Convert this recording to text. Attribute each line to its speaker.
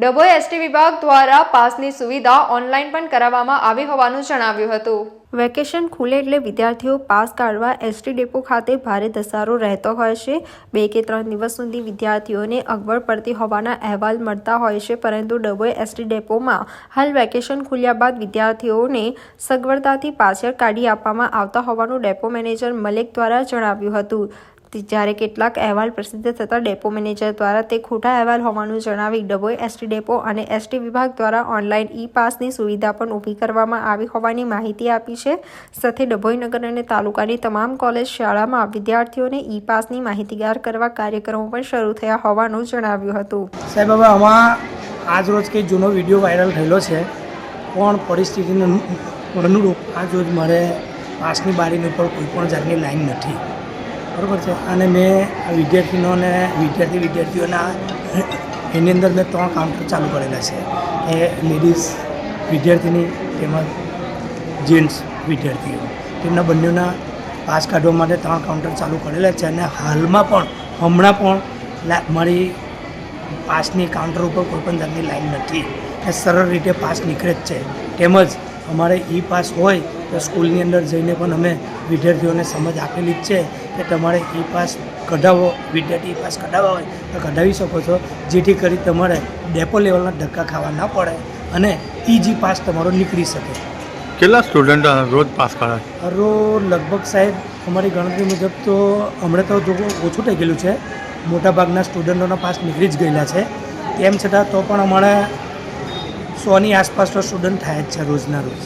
Speaker 1: Dabhoi ST વિભાગ દ્વારા પાસની સુવિધા ઓનલાઈન પણ કરાવવામાં આવી હોવાનું જણાવ્યું હતું. વેકેશન ખુલે એટલે વિદ્યાર્થીઓ પાસ કાઢવા એસટી ડેપો ખાતે ભારે ધસારો રહેતો હોય છે. બે કે ત્રણ દિવસ સુધી વિદ્યાર્થીઓને અગવડ પડતી હોવાના અહેવાલ મળતા હોય છે, પરંતુ ડભોઈ એસટી ડેપોમાં હાલ વેકેશન ખુલ્યા બાદ વિદ્યાર્થીઓને સગવડતાથી પાછળ કાઢી આપવામાં આવતા હોવાનું ડેપો મેનેજર મલિક દ્વારા જણાવ્યું હતું. જ્યારે કેટલાક અહેવાલ પ્રસિદ્ધ થતાં ડેપો મેનેજર દ્વારા તે ખોટા અહેવાલ હોવાનું જણાવી ડભોઈ એસટી ડેપો અને એસટી વિભાગ દ્વારા ઓનલાઈન ઈ પાસની સુવિધા પણ ઊભી કરવામાં આવી હોવાની માહિતી આપી છે. સાથે ડભોઈ નગર અને તાલુકાની તમામ કોલેજ શાળામાં વિદ્યાર્થીઓને ઈ પાસની માહિતીગાર કરવા કાર્યક્રમો પણ શરૂ થયા હોવાનું જણાવ્યું હતું.
Speaker 2: સાહેબ, હવે આમાં આજરોજ કંઈ જૂનો વીડિયો વાયરલ થયેલો છે. પણ પરિસ્થિતિને અનુ- અનુરૂપ આજરોજ મારે પાસની બારીની ઉપર કોઈ પણ જાતની લાઈન નથી. બરાબર છે. અને મેં આ વિદ્યાર્થીઓને વિદ્યાર્થી વિદ્યાર્થીઓના, એની અંદર મેં ત્રણ કાઉન્ટર ચાલુ કરેલા છે. એ લેડીઝ વિદ્યાર્થીની તેમજ જેન્ટ્સ વિદ્યાર્થીઓ. તેમના બંનેના પાસ કાઢવા માટે ત્રણ કાઉન્ટર ચાલુ કરેલા છે અને હાલમાં પણ, હમણાં પણ મારી પાસની કાઉન્ટર ઉપર કોઈપણ જાતની લાઈન નથી. એ સરળ રીતે પાસ નીકળે જ છે. તેમજ અમારે ઈ પાસ હોય તો સ્કૂલની અંદર જઈને પણ અમે વિદ્યાર્થીઓને સમજ આપેલી જ છે કે તમારે ઈ પાસ કઢાવો વિદ્યાર્થી ઈ પાસ કઢાવવા હોય તો કઢાવી શકો છો. જેથી કરી તમારે ડેપો લેવલના ધક્કા ખાવા ના પડે અને ઈજી પાસ તમારો નીકળી શકે.
Speaker 3: કેટલા સ્ટુડન્ટ રોજ પાસ કરે
Speaker 2: રોજ લગભગ સાહેબ અમારી ગણતરી મુજબ તો હમણાં તો જો ઓછું થઈ ગયેલું છે. મોટાભાગના સ્ટુડન્ટોના પાસ નીકળી જ ગયેલા છે. તેમ છતાં તો પણ અમારા સોની આસપાસનો સ્ટુડન્ટ થાય જ છે રોજના રોજ.